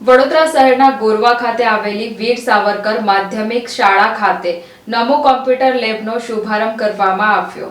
વડોદરા શહેરના ગોરવા ખાતે આવેલી વીર સાવરકર માધ્યમિક શાળા ખાતે નમો કોમ્પ્યુટર લેબનો શુભારંભ કરવામાં આવ્યો.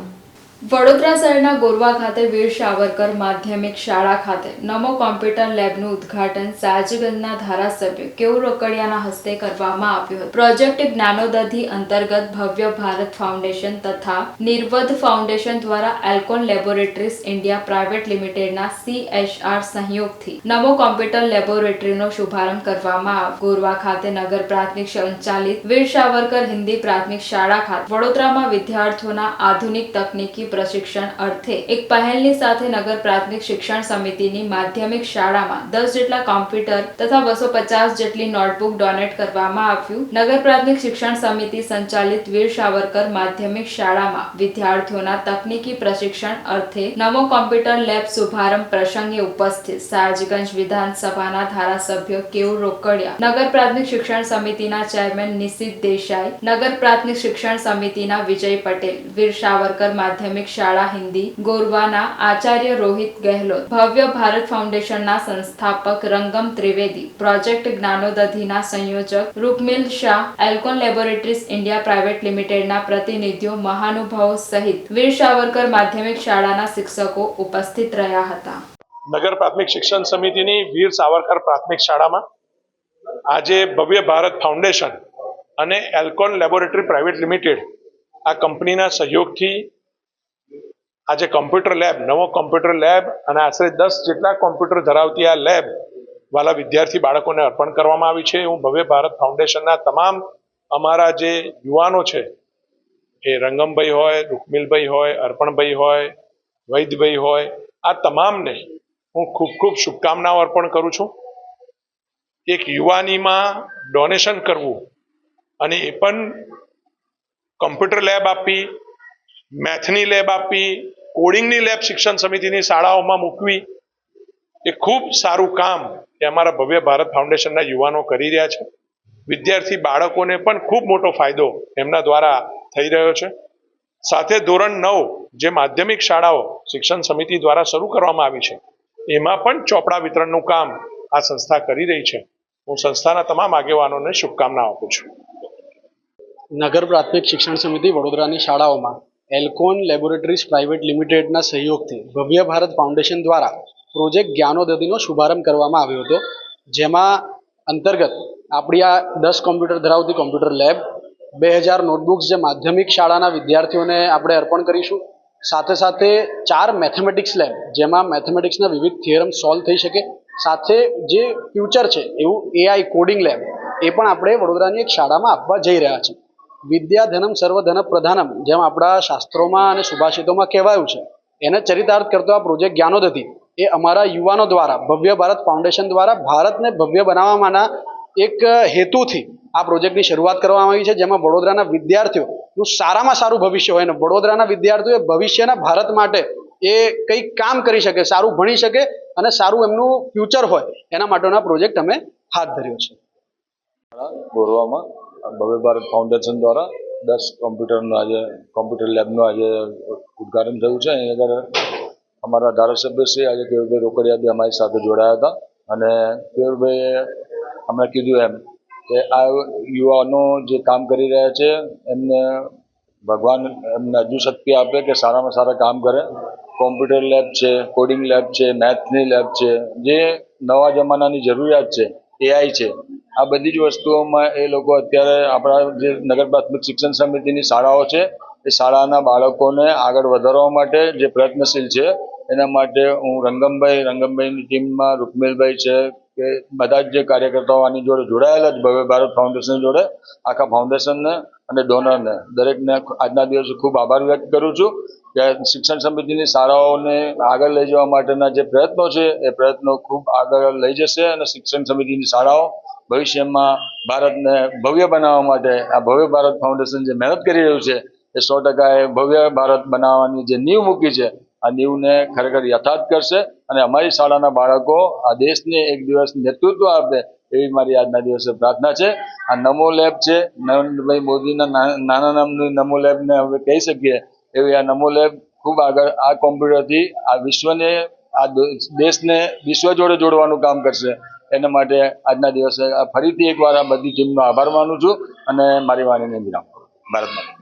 વડોદરા શહેરના ગોરવા ખાતે વીર સાવરકર માધ્યમિક શાળા ખાતે નમો કોમ્પ્યુટર લેબનું ઉદ્ઘાટન સાજગંજના ધારાસભ્ય કેવું રોકડિયાના હસ્તે કરવામાં આવ્યું હતું. પ્રોજેક્ટ જ્ઞાનોદધિ અંતર્ગત ભવ્ય ભારત ફાઉન્ડેશન તથા નિર્વધ ફાઉન્ડેશન દ્વારા એલ્કોન લેબોરેટરીઝ ઇન્ડિયા પ્રાઇવેટ લિમિટેડના સીએચઆર સહયોગથી નમો કોમ્પ્યુટર લેબોરેટરીનો શુભારંભ કરવામાં આવ્યો. ગોરવા ખાતે નગર પ્રાથમિક સંચાલિત વીર સાવરકર હિન્દી પ્રાથમિક શાળા ખાતે વડોદરામાં વિદ્યાર્થીઓના આધુનિક તકનીકી પ્રશિક્ષણ અર્થે એક પહેલની સાથે નગર પ્રાથમિક શિક્ષણ સમિતિની માધ્યમિક શાળામાં દસ જેટલા કોમ્પ્યુટર તથા બસો પચાસ જેટલી નોટબુક ડોનેટ કરવામાં આવ્યું. નગર પ્રાથમિક શિક્ષણ સમિતિ સંચાલિત વીર સાવરકર માધ્યમિક શાળામાં વિદ્યાર્થીઓના તકનીકી પ્રશિક્ષણ અર્થે નમો કોમ્પ્યુટર લેબ શુભારંભ પ્રસંગે ઉપસ્થિત સાજગંજ વિધાનસભાના ધારાસભ્ય કેવું રોકડિયા, નગર પ્રાથમિક શિક્ષણ સમિતિના ચેરમેન નિશિત દેસાઈ, નગર પ્રાથમિક શિક્ષણ સમિતિના વિજય પટેલ, વીર સાવરકર માધ્યમિક શાળા હિન્દી, ગોરવાના આચાર્ય રોહિત ગેહલોત, ભવ્ય ભારત ફાઉન્ડેશનના સંસ્થાપક રંગમ ત્રિવેદી, પ્રોજેક્ટ જ્ઞાનોદધિના સંયોજક રૂપમિલ Shah, Alcon laboratories India private લિમિટેડના પ્રતિનિધિઓ મહાનુભાવો સહિત વીર સાવરકર માધ્યમિક શાળાના શિક્ષકો ઉપસ્થિત રહ્યા હતા. નગર પ્રાથમિક શિક્ષણ સમિતિની વીર સાવરકર પ્રાથમિક શાળામાં આજે ભવ્ય ભારત ફાઉન્ડેશન અને એલ્કોન લેબોરેટરી પ્રાઇવેટ લિમિટેડ આ કંપનીના સહયોગથી આજે કોમ્પ્યુટર લેબ નવો કોમ્પ્યુટર લેબ અને આશરે દસ જેટલા કોમ્પ્યુટર ધરાવતી આ લેબ વાલા વિદ્યાર્થી બાળકોને અર્પણ કરવામાં આવી છે. હું ભવ્ય ભારત ફાઉન્ડેશનના તમામ અમારા જે યુવાનો છે, એ રંગમભાઈ હોય, રૂકમિલભાઈ હોય, અર્પણભાઈ હોય, વૈદભાઈ હોય, આ તમામને હું ખૂબ ખૂબ શુભકામનાઓ અર્પણ કરું છું એક યુવાનીમાં ડોનેશન કરવું અને એ પણ કમ્પ્યુટર લેબ આપી મેથની લેબ આપી કોડિંગની લેબ શિક્ષણ સમિતિની શાળાઓમાં મૂકવી એ ખૂબ સારું કામ એ અમારા ભવ્ય ભારત ફાઉન્ડેશનના યુવાનો કરી રહ્યા છે. વિદ્યાર્થી બાળકોને પણ ખૂબ મોટો ફાયદો એમના દ્વારા થઈ રહ્યો છે. સાથે ધોરણ નવ જે માધ્યમિક શાળાઓ શિક્ષણ સમિતિ દ્વારા શરૂ કરવામાં આવી છે, એમાં પણ ચોપડા વિતરણનું કામ આ સંસ્થા કરી રહી છે. હું સંસ્થાના તમામ આગેવાનોને શુભકામના આપું છું. નગર પ્રાથમિક શિક્ષણ સમિતિ વડોદરાની શાળાઓમાં એલ્કોન લેબોરેટરીઝ પ્રાઇવેટ લિમિટેડના સહયોગથી ભવ્ય ભારત ફાઉન્ડેશન દ્વારા પ્રોજેક્ટ જ્ઞાનોદધિનો શુભારંભ કરવામાં આવ્યો હતો, જેમાં અંતર્ગત આપણી આ દસ કોમ્પ્યુટર ધરાવતી કોમ્પ્યુટર લેબ, બે હજાર નોટબુક્સ જે માધ્યમિક શાળાના વિદ્યાર્થીઓને આપણે અર્પણ કરીશું, સાથે સાથે ચાર મેથેમેટિક્સ લેબ, જેમાં મેથેમેટિક્સના વિવિધ થિયરમ સોલ્વ થઈ શકે, સાથે જે ફ્યુચર છે એવું એઆઈ કોડિંગ લેબ, એ પણ આપણે વડોદરાની એક શાળામાં આપવા જઈ રહ્યા છીએ. વિદ્યાધનમ સર્વધન પ્રધાનમ જેમ આપણા શાસ્ત્રોમાં અને સુભાષિતોમાં કહેવાયું છે. એને ચરિતાર્થ કરતો આ પ્રોજેક્ટ જ્ઞાનોદધિ એ અમારા યુવાનો દ્વારા, ભવ્ય ભારત ફાઉન્ડેશન દ્વારા ભારતને ભવ્ય બનાવવામાંના એક હેતુથી આ પ્રોજેક્ટની શરૂઆત કરવામાં આવી છે. જેમાં વડોદરાના વિદ્યાર્થીઓનું સારામાં સારું ભવિષ્ય હોય અને વડોદરાના વિદ્યાર્થીઓ ભવિષ્યના ભારત માટે એ કંઈક કામ કરી શકે, સારું ભણી શકે અને સારું એમનું ફ્યુચર હોય, એના માટેનો પ્રોજેક્ટ અમે હાથ ધર્યો છે. ગોરવામાં ભવ્ય ભારત ફાઉન્ડેશન દ્વારા દસ કોમ્પ્યુટરનું આજે કોમ્પ્યુટર લેબનું આજે ઉદ્ઘાટન થયું છે. એની અંદર અમારા ધારાસભ્ય શ્રી આજે કેવુરભાઈ રોકડિયા બી અમારી સાથે જોડાયા હતા. અને કેવુરભાઈએ હમણાં કીધું એમ કે આ યુવાનો જે કામ કરી રહ્યા છે, એમને ભગવાન એમને હજુ શક્તિ આપે કે સારામાં સારા કામ કરે. કોમ્પ્યુટર લેબ છે કોડિંગ લેબ છે મેથની લેબ છે. જે નવા જમાનાની જરૂરિયાત છે એઆઈ છે આ બધી જ વસ્તુઓમાં એ લોકો અત્યારે આપણા જે નગર પ્રાથમિક શિક્ષણ સમિતિની શાળાઓ છે, એ શાળાના બાળકોને આગળ વધારવા માટે જે પ્રયત્નશીલ છે, એના માટે હું રંગમભાઈ, રંગમભાઈની ટીમમાં રૂકમેલભાઈ છે, કે બધા જ જે કાર્યકર્તાઓ આની જોડે જોડાયેલા જ ભવ્ય ભારત ફાઉન્ડેશન જોડે, આખા ફાઉન્ડેશનને અને ડોનરને. દરેકને આજના દિવસે ખૂબ આભાર વ્યક્ત કરું છું કે શિક્ષણ સમિતિની શાળાઓને આગળ લઈ જવા માટેના જે પ્રયત્નો છે, એ પ્રયત્નો ખૂબ આગળ લઈ જશે અને શિક્ષણ સમિતિની શાળાઓ ભવિષ્યમાં ભારતને ભવ્ય બનાવવા માટે આ ભવ્ય ભારત ફાઉન્ડેશન જે મહેનત કરી રહ્યું છે, એ સો ટકા એ ભવ્ય ભારત બનાવવાની જે નીવ મૂકી છે, આ નીવને ખરેખર યથાર્થ કરશે અને અમારી શાળાના બાળકો આ દેશને એક દિવસ નેતૃત્વ આપે એવી મારી આજના દિવસે પ્રાર્થના છે. આ નમો લેબ છે, નરેન્દ્રભાઈ મોદીના નાના નામની નમો લેબને હવે કહી શકીએ એવી આ નમો લેબ ખૂબ આગળ આ કોમ્પ્યુટરથી આ વિશ્વને, આ દેશને વિશ્વ જોડે જોડવાનું કામ કરશે. એના માટે આજના દિવસે ફરીથી એકવાર આ બધી ટીમનો આભાર માનું છું અને મારી વાણીને વિરામ. ભારત માતા